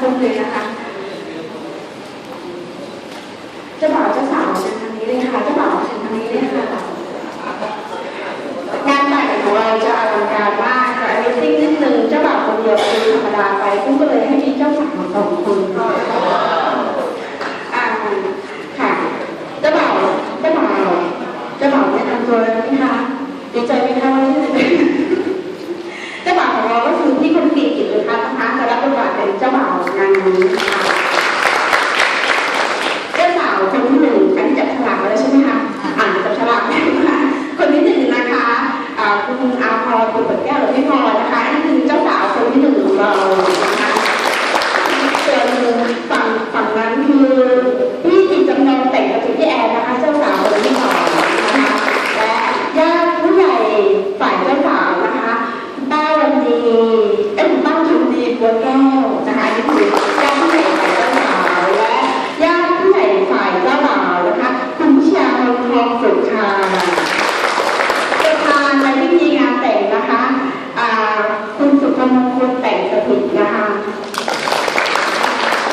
คุ้มเลยนะคะเจ้าบ่าวเจ้าสาวเชิญทางนี้เลยค่ะเจ้าบ่าวเชิญทางนี้เลยค่ะงานแต่งของเราจะอลังการมากแต่อันนี้ติ้งนิดนึงเจ้าบ่าวคนเดียวเป็นธรรมดาไปคุ้มก็เลยให้มีเจ้าสาวสองคนอ่าค่ะเจ้าบ่าวเจ้าบ่าวเจ้าบ่าวแนะนำตัวเลยไหมคะดีใจไหมคะวันนี้ เจ้าบ่าวของเราก็คือพี่คนกรีกิจเลยค่ะนะคะจะรับบทบาทเป็นเจ้าบ่าวงานนี้ค่ะเจ้าสาวคนที่หนึ่งอันนี้จับฉลากมาแล้วใช่ไหมคะอ่านจับฉลากแล้วนะคะคนที่หนึ่งนะคะอ่า คุณอาพรคุณเปิดแก้วหรือพี่พรนะคะอันนี้คือเจ้าสาวคนที่หนึ่งของเรานะคะส่วนฝั่งฝั่งนั้นคือพี่จิตจำนงแต่งกับคุณพี่แอนนะคะ เจ้าสาวคนที่สองนะคะและญาติผู้ใหญ่ฝ่ายเจ้าสาวนะคะ คุณป้าวันดีเอ้ยคุณป้าทำดีบัวแก้วนะคะอันนี่คือญาติผู้ใหญ่ฝ่ายเจ้าสาวและญาติผู้ใหญ่ฝ่ายเจ้าบ่าวนะคะคุณพิชาพรทองสุขค่ะประธานในพิธีงานแต่งนะคะอ่าคุณสุภมงคลแต่งสถิตนะคะ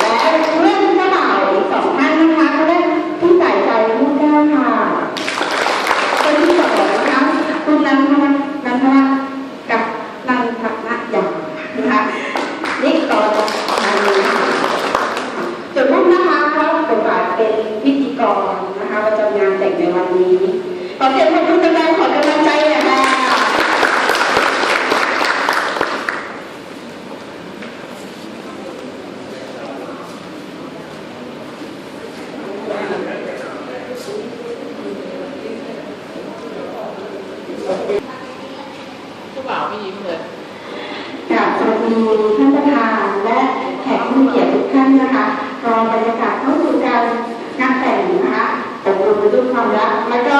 และเพื่อนเจ้าบ่าวอีกสองท่านนะคะเขาได้ผู้ใส่ใจลูกแก้วค่ะ คนที่สองนะคะคุณนันทวัฒน์นันทวัฒน์กับนันทนัทยานะคะนี่ต่อจากงานนี้ค่ะส่วนพวกนะคะรับบทบาทเป็นพิธีกรนะคะประจำงานแต่งในวันนี้ ขอเสียงปรบมือดังๆขอกำลังใจหน่อยค่ะ ผู้บ่าวไม่ยิ้มเลย ก มีท่านประธานและแขกผู้มีเกียรติทุกท่านนะคะรอบรรยากาศเข้าสู่การงานแต่งนะคะอบรมไปด้วยความรักและก็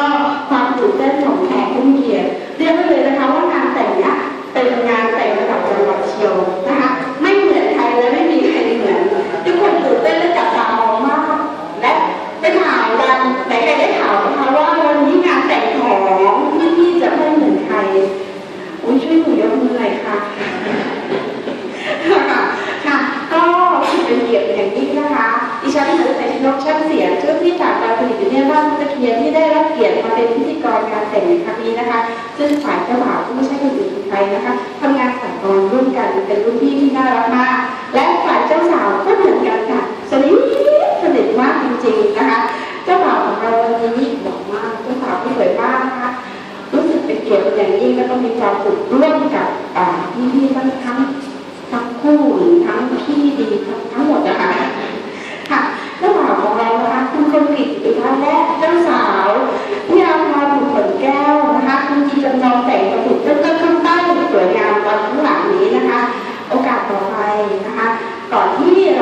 ความตื่นเต้นของแขกผู้มีเกียรติเรียกได้เลยนะคะว่างานแต่งเนี้ยเป็นงานแต่ง กียรติมาเป็นพิธีกรการแต่งในครั้งนี้นะคะ ซึ่งฝ่ายเจ้าบ่าวก็ไม่ใช่คนอื่นคนไกลนะคะทำงานสายกรร่วมกันเป็นรุ่นพี่ที่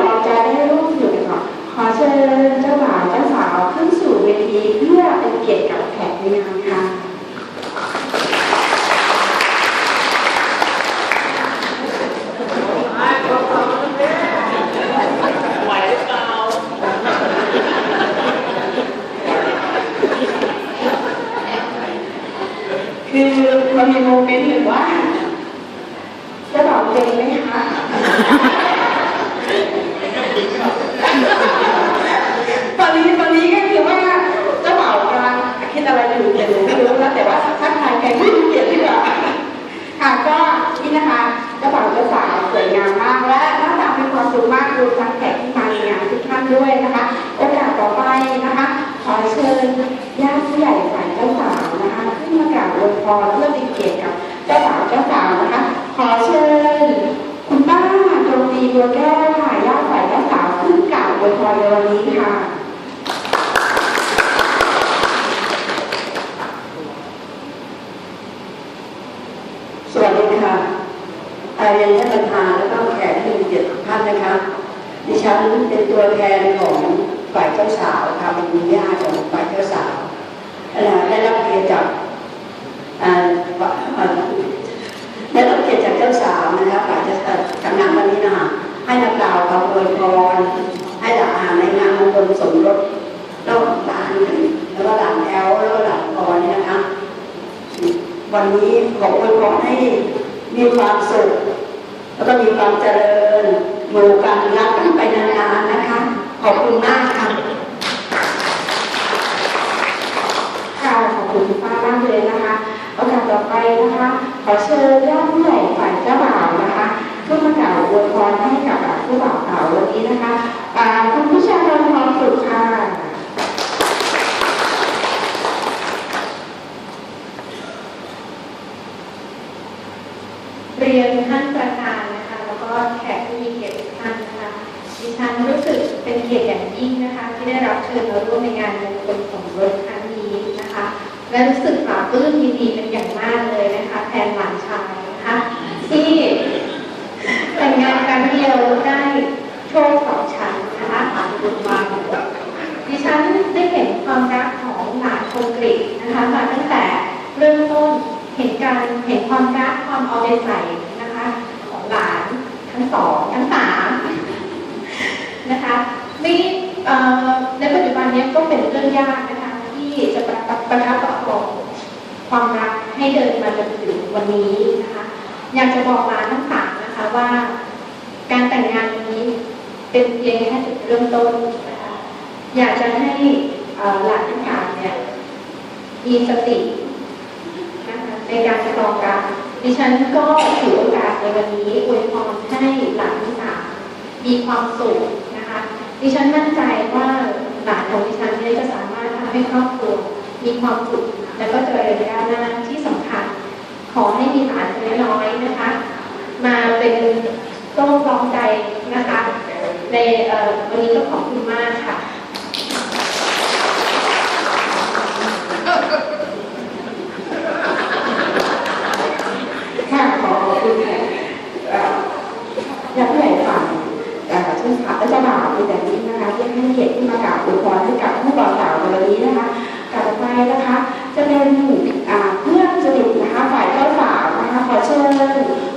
เราจะได้ร่วมสนุกกันต่อขอเชิญเจ้าบ่าวเจ้าสาวขึ้นสู่เวทีเพื่อเป็นเกียรติกับแขกในงานค่ะไหวหรือเปล่าคือมันมีโมเมนต์หรือว่าเจะบอกเก่งไหมคะ ตอนนี้ตอนนี้ก็คือว่าเจ้าบ่าวกำลังคิดอะไรอยู่แต่หนูไม่รู้นะแต่ว่าทักทายแกที่เกียรติดีกว่าค่ะก็นี่นะคะเจ้าบ่าวเจ้าสาวสวยงามมากและน่ารักมีความสุขมาก รวมทั้งแขกที่มาในงานทุกท่านด้วยนะคะ โอกาสต่อไปนะคะ ขอเชิญญาติผู้ใหญ่ฝ่ายเจ้าสาวนะคะขึ้นมากราบอวยพรเพื่อเป็นเกียรติกับเจ้าสาวเจ้าสาวนะคะ ขอเชิญ คุณป้าดวงดีบัวแก้วค่ะญาติฝ่ายเจ้าสาวขึ้นกราบอวยพรในวันนี้ค่ะ สวัสดีค่ะอาเรียนท่านประธานและก็แขกที่มีเกียรติทุกท่านนะคะ ดิฉันเป็นตัวแทนของฝ่ายเจ้าสาวค่ะเป็นญาติของฝ่ายเจ้าสาวได้รับเกียรติจากอ่าเอ่อได้รับเกียรติจากเจ้าสาวนะคะฝ่ายเจ้าสาวกำนันวันนี้นะคะให้นักกล่าวคำอวยพรให้หลานในงานมงคลสมรสระหว่างหลานแล้วก็หลานแอลแล้วก็หลานพรนี่นะคะวันนี้ขออวยพรให้มีความสุขแล้วก็มีความเจริญอยู่กันรักกันไปนานๆนะคะ ขอบคุณมากค่ะ ค่ะขอบคุณคุณป้ามากเลยนะคะโอกาสต่อไป นะคะ ขอเชิญญาติผู้ใหญ่ฝ่ายเจ้าบ่าวนะคะขึ้นมากล่าวอวยพรให้กับผู้บ่าวสาววันนี้นะคะอ่าคุณผู้ชายรทองสุขค่ะเรียนท่านประธานนะคะ แล้วก็แขกผู้มีเกียรติทุกท่านนะคะดิฉันรู้สึกเป็นเกียรติอย่างยิ่งนะคะ ที่ได้รับเชิญมาร่วมในงานมงคลสมรสครั้งนี้นะคะ และรู้สึกปลาบปลื้มยินดีเป็นอย่างมากเลยนะคะ แทนหลานชายนะคะ ที่แต่งงานครั้งเดียวได้โชคสองชั้นนะคะผ่านบุญมาดิฉันได้เห็นความรักของหลานคงกฤษนะคะมาตั้งแต่เริ่มต้น เห็นการเห็นความรักความเอาใจใส่นะคะ ของหลานทั้งสองทั้งสามนะคะนี่ในปัจจุบันนี้ก็เป็นเรื่องยากนะคะที่จะประคับประคับประคองความรักให้เดินมาจนถึงวันนี้นะคะอยากจะบอกหลานทั้งสามนะคะว่า การแต่งงานนี้เป็นเพียงแค่จุดเริ่มต้นนะคะอยากจะให้หลานทั้งสามเนี่ยมีสติ ในการครองรักดิฉันก็ถือโอกาสในวันนี้อวยพรให้หลานทั้งสามมีความสุขนะคะ ดิฉันมั่นใจว่าหลานของดิฉันเนี่ยจะสามารถทำให้ครอบครัวมีความสุขและก็เจริญก้าวหน้าที่สำคัญ ขอให้มีหลานน้อยๆนะคะ มาเป็นโซ่คล้องใจนะคะ ในวันนี้ก็ขอบคุณมากค่ะขอขอบคุณค่ะเอ่อญาติผู้ใหญ่ฝ่ายเอ่อเจ้าสาวและเจ้าบ่าวเป็นอย่างยิ่งนะคะที่ให้เกียรติที่มากราบอวยพรให้กับผู้บ่าวสาวในวันนี้นะคะต่อไปนะคะ จะเป็นเพื่อนสนิทนะคะฝ่ายเจ้าสาวนะคะขอเชิญ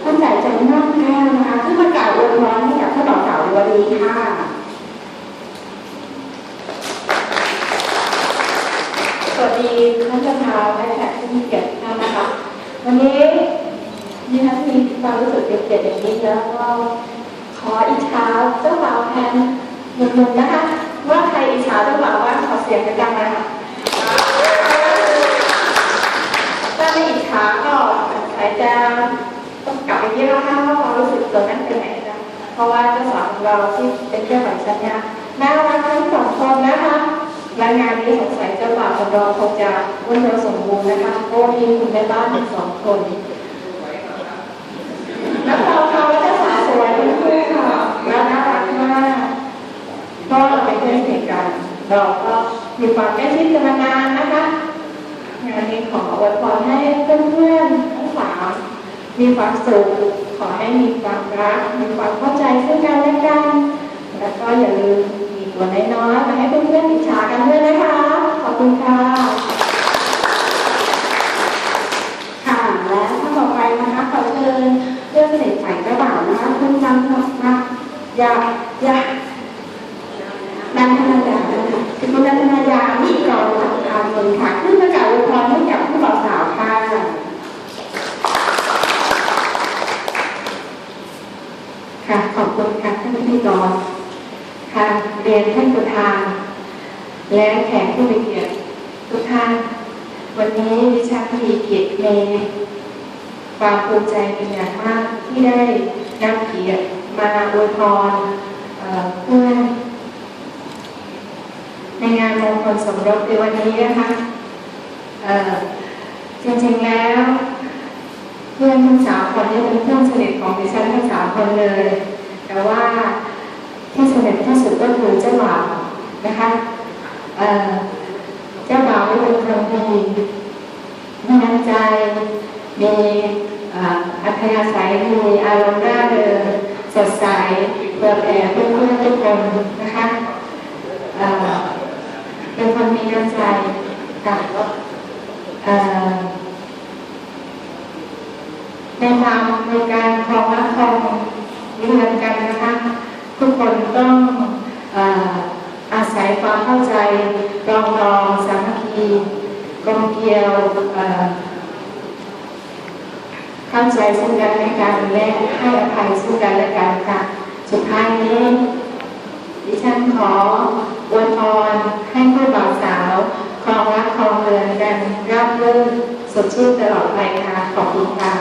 คุณใหญ่จำนั่งแก้วนะคะขึ้นมากราบอวยพรให้กับผู้บ่าวสาวในวันนี้ค่ะสวัสดีท่านประธานและแขกผู้มีเกียรติท่านนะคะ วันนี้ดิฉันมีความรู้สึกเกียรติอย่างยิ่งแล้วก็ ขออิจฉาเจ้าบ่าวแทนหนุ่มๆนะคะ ว่าใครอิจฉาเจ้าบ่าวว่าขอเสียงกันดังเลยค่ะถ้าไม่อิจฉาก็ใครจะต้องกลับไปที่เราห้าว่าความรู้สึกตัวนั้นเป็นไหนะเพราะว่าเจ้าสาวของเราที่เป็นเพื่อนของฉันเนี่ยน่ารักทั้งสองคนนะคะและงานนี้สงสัยเจ้าบ่าวของเราคงจะวุ่นวายสมบูรณ์นะคะเพราะว่ามีคุณแม่บ้านถึงสองคน แล้วเราเขาและเจ้าสาวสวยทั้งคู่ค่ะแล้วน่ารักมากก็เราเป็นเพื่อนสนิท กัน เราก็มีความใกล้ชิดกันมานานนะคะงานนี้ขออวยพรให้เพื่อนๆทั้งสามมีความสุขขอให้มีความรักมีความเข้าใจซึ่งกันและกันแล้วก็อย่าลืมมีตัวน้อยๆมาให้เพื่อนๆอิจฉากันด้วยนะคะ ขอบคุณค่ะค่ะและท่านต่อไปนะคะขอเชิญเรื่องเสด็จฝ่ายเจ้าบ่านะคะคุณจังนะยายานันทนายานะคะคุณนันทนายาวิกรสัง คามนค่ะขึ้นมากล่าวอวยพรให้กับผู้บ่าวสาวค่ะค่ะขอบคุณค่ะท่านพิธีกรค่ะเรียนท่านประธาน และแขกผู้มีเกียรติทุกท่านวันนี้ดิฉันมีเกียรติในความภูมิใจเป็นอย่างมากที่ได้นำเกียรติมาอวยพรเอ่อเพื่อน ในงานมงคลสมรสในวันนี้นะคะจริงๆแล้ว เพื่อนทั้งสามคนนี้เป็นเพื่อนสนิทของดิฉันทั้งสามคนเลย แต่ว่าที่สนิทที่สุดก็คือเจ้าบ่าวนะคะเจ้าบ่าวเป็นคนดีมีน้ำใจ มีอัธยาศัยดีอารมณ์ร่าเริงสดใสเพื่อแผ่เพื่อนๆทุกคนนะคะ เป็นคนมีน้ำใจแต่กับในความในการครองรักครองเรือนกันนะคะทุกคนต้องอาศัยความเข้าใจรองรองสามัคคีกลมเกลียวเข้าใจซึ่งกันและกันและให้อภัยซึ่งกันและกันค่ะสุดท้ายนี้ดิฉันขอ อวยพรให้ผู้บ่าวสาวครองรักครองเรือนกันร่ำรื่นสดชื่นตลอดไปค่ะขอบคุณค่ะ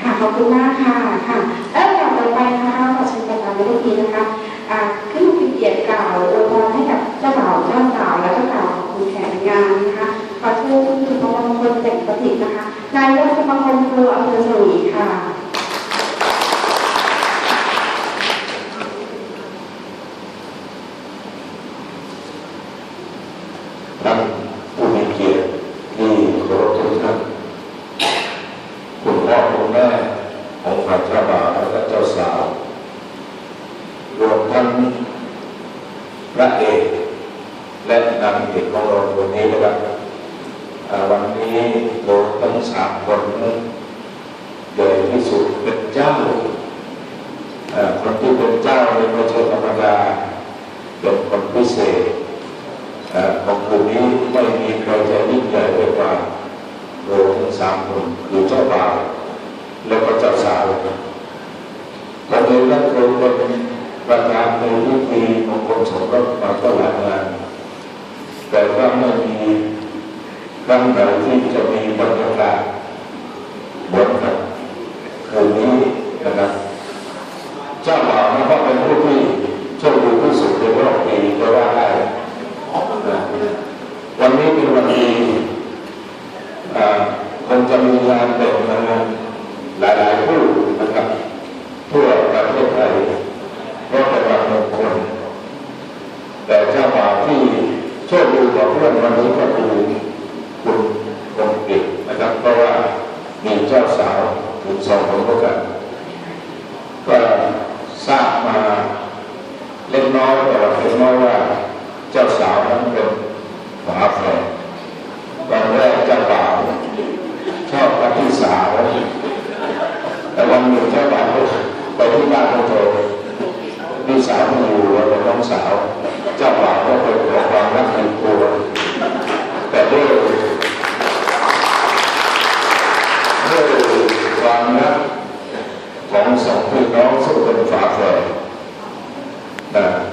ค่ะขอบคุณมากค่ะค่ะแล้วอย่างต่อไปนะคะขอเชิญประธานพิธีนะคะขึ้นเป็นเกียรติก่าวอวยพรให้กับเจ้าบ่าวเจ้าสาวและเจ้าสาวของคุณแขกงานนะคะขอเชิญคุณผู้มงคลแต่งประทินะคะนายกสมาคมครัว ของคืนนี้ไม่มีใครจะยิ่งใหญ่ไปกว่าโดยทั้งสามคนคือเจ้าบ่าวแล้วก็เจ้าสาวผมเองก็เคยเป็นประธานในพิธีมงคลสมรสมาตลอดงานแต่ก็ไม่มีครั้งใดที่ วามรักของสองพี่น้องสู้งเป็นฝาแฝดนะ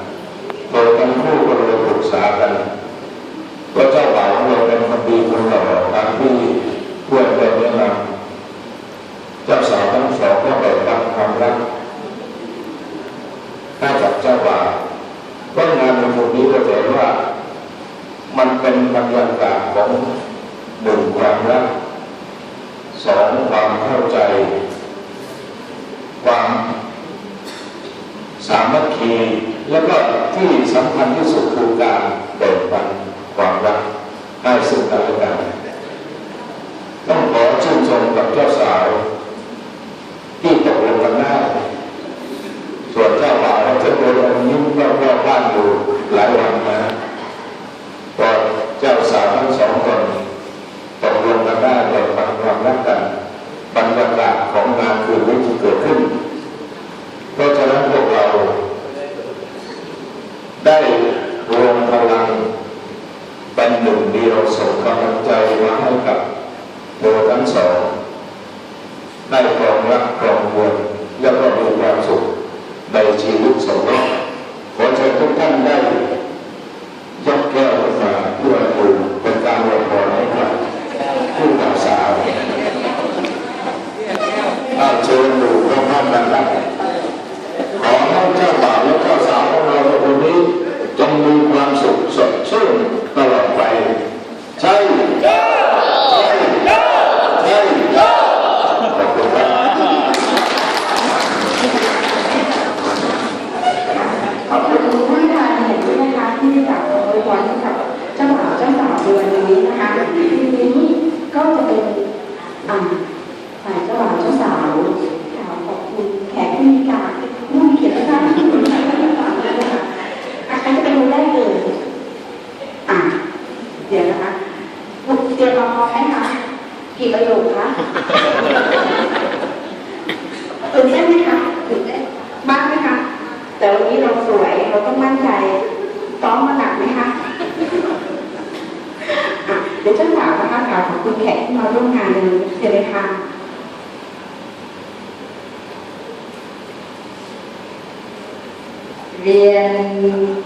คือการแบ่งปันความรักให้สุดกันและกันต้องขอชื่นชมกับเจ้าสาว ที่ตกลงกันได้ส่วนเจ้าบ่าวเราจะโดนยิ้มรอบๆบ้านอยู่หลายวันนะ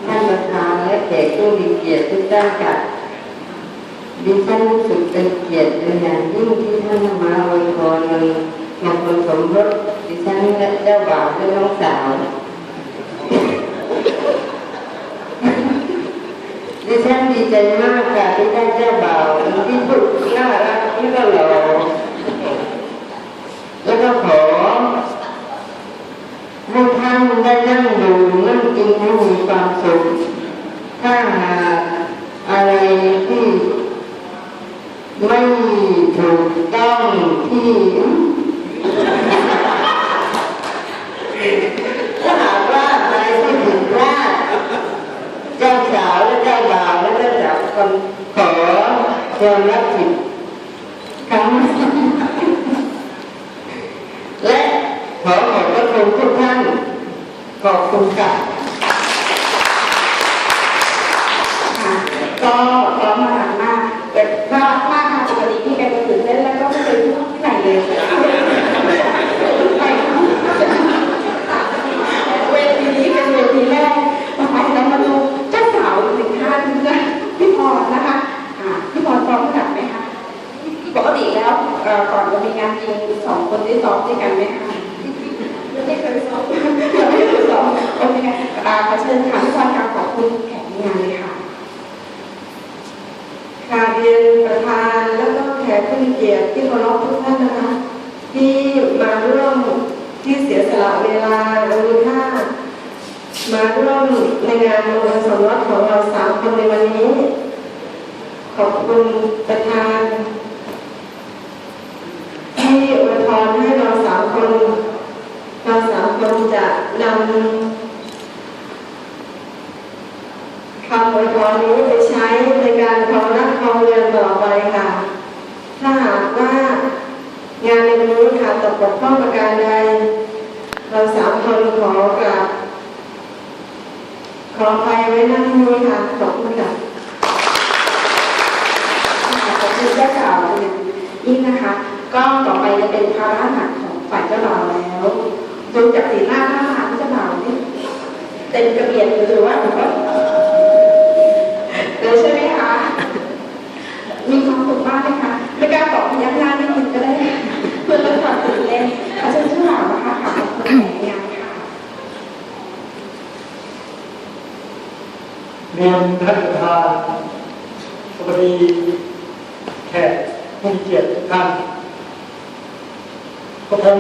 ท่านประธานและแขกผู้มีเกียรติทุกท่านค่ะดิฉันรู้สึกเป็นเกียรติเป็นอย่างยิ่งที่ท่านมาอวยพรในงานคนสมรสดิฉันและเจ้าบ่าวและน้องสาวดิฉันดีใจมากค่ะที่ได้เจ้าบ่าวที่พูดน่ารักแล้วก็หล่อแล้วก็ขอ ให้ท่านได้นั่งดูนั่งกินให้มีความสุขถ้าหากอะไรที่ไม่ถูกต้องที่ถ้าหากว่าอะไรที่ผิดพลาดเจ้าสาวและเจ้าบ่าวและเจ้าสาวคนขอยอมรับผิดครั้ง และขอขอบพระคุณทุกท่าน ขอบ คุณค่ะก็ร้องมาหลังมากแต่น่ารักมากค่ะปกติพี่แกจะตื่นเต้นแล้วก็ไม่เคยพูดที่ไหนเลยเวทีนี้เป็นเวทีแรกต่อไปเรามาดูเจ้าสาวหนึ่งท่านนะพี่พรนะคะพี่พรซ้อมระดับไหมคะปกติแล้วก่อนจะมีงานจริงสองคนได้ซ้อมด้วยกันไหมคะไม่เคยซ้อม โอเคอ่าขอเชิญค่ะพี่พรค่ะขอบคุณแขกงานเลยค่ะค่ะเรียนประธานแล้วก็แขกผู้มีเกียรติที่เคารพทุกท่านนะคะ ที่มาร่วมที่เสียสละเวลาและมีค่ามาร่วมในงานมงคลสมรสของเราสามคนในวันนี้ ขอบคุณประธานที่อวยพรให้เราสามคน เราสามคนจะนำ คำอวยพรนี้ไปใช้ในการครองรักครองเรือนต่อไปค่ะ ถ้าหากว่างานในวันนี้ค่ะตกบกพร่องประการใดเราสามคนขอกราบขออภัยไว้ณที่นี้ค่ะขอบคุณค่ะขอบคุณเจ้าสาวเนี่ยยิ่งนะคะ ก็ต่อไปจะเป็นภาระหนักของฝ่ายเจ้าบ่าวแล้วดูจากสีหน้าท่าทางเจ้าบ่าวนี่เต็มกระเบียดหรือว่าหรือว่า เลยใช่ไหมคะ มีความสุขมากเลยค่ะไม่กล้าตอบพยักหน้านิดนึงก็ได้เพื่อลดความตื่นเต้นขอเชิญเจ้าบ่าวนะคะขอบคุณแขกในงานค่ะเรียนท่านประธานสวัสดีแขกผู้มีเกียรติทุกท่านก็ผม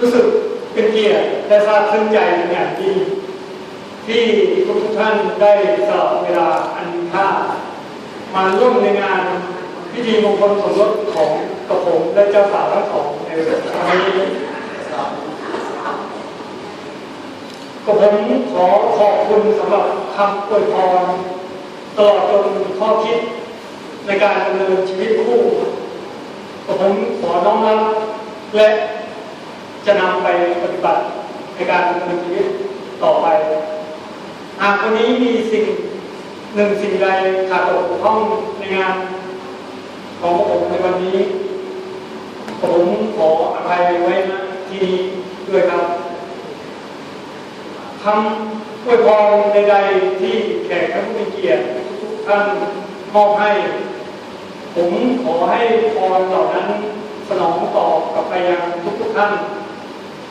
รู้สึกเป็นเกียรติและซาบซึ้งใจเป็นอย่างยิ่ง ที่ทุกทุกท่านได้สละเวลาอันค่ามาร่วมในงานพิธีมงคลสมรสของกระผมและเจ้าสาวทั้งสองในวันนี้ก็ผมขอขอบคุณสำหรับคำอวยพรตลอดจนข้อคิดในการดำเนินชีวิตคู่ก็ผมขอน้อมรับและจะนำไปปฏิบัติในการดำเนินชีวิตต่อไป หากวันนี้มีสิ่งหนึ่งสิ่งใดขาดตกบกพร่องในงานของผมในวันนี้ ผมขออภัยไว้ณที่นี้ด้วยครับคำอวยพรใดๆที่แขกท่านผู้มีเกียรติทุกท่านมอบให้ ผมขอให้พรเหล่านั้นสนองตอบกลับไปยังทุกๆท่าน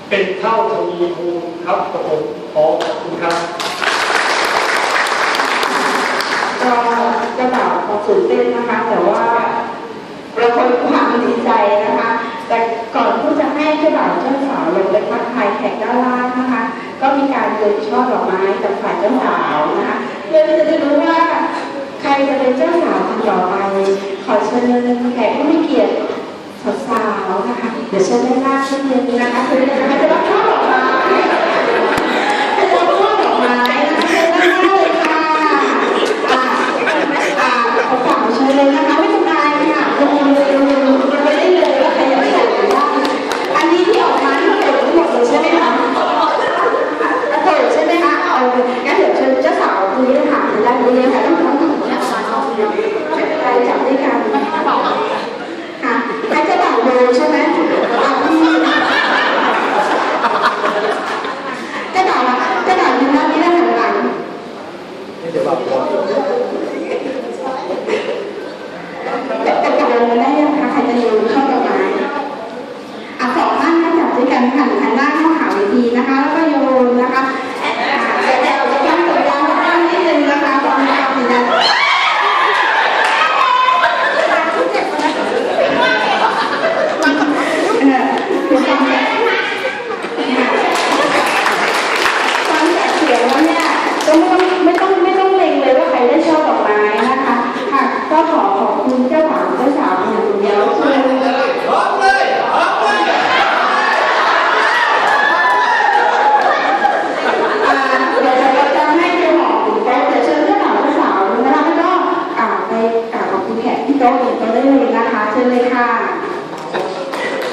เป็นเท่าทวีคูณครับผมขอขอบคุณครับ ก็เจ้าบ่าวเขา ตื่นเต้นนะคะ แต่ว่าเราคนความดีใจนะคะ แต่ก่อนที่จะให้เจ้าบ่าวเจ้าสาวลงไปทักทายแขกด้านล่างนะคะ ก็มีการโยนช่อดอกไม้กับฝ่ายเจ้าสาวนะคะเพื่อที่จะได้รู้ว่า ใครจะเป็นเจ้าสาวคนต่อไปขอเชิญแขกผู้มีเกียรติสาวๆนะคะเดี๋ยวเชิญด้านล่างนิดนึงนะคะคือจะไม่ได้รับ problema.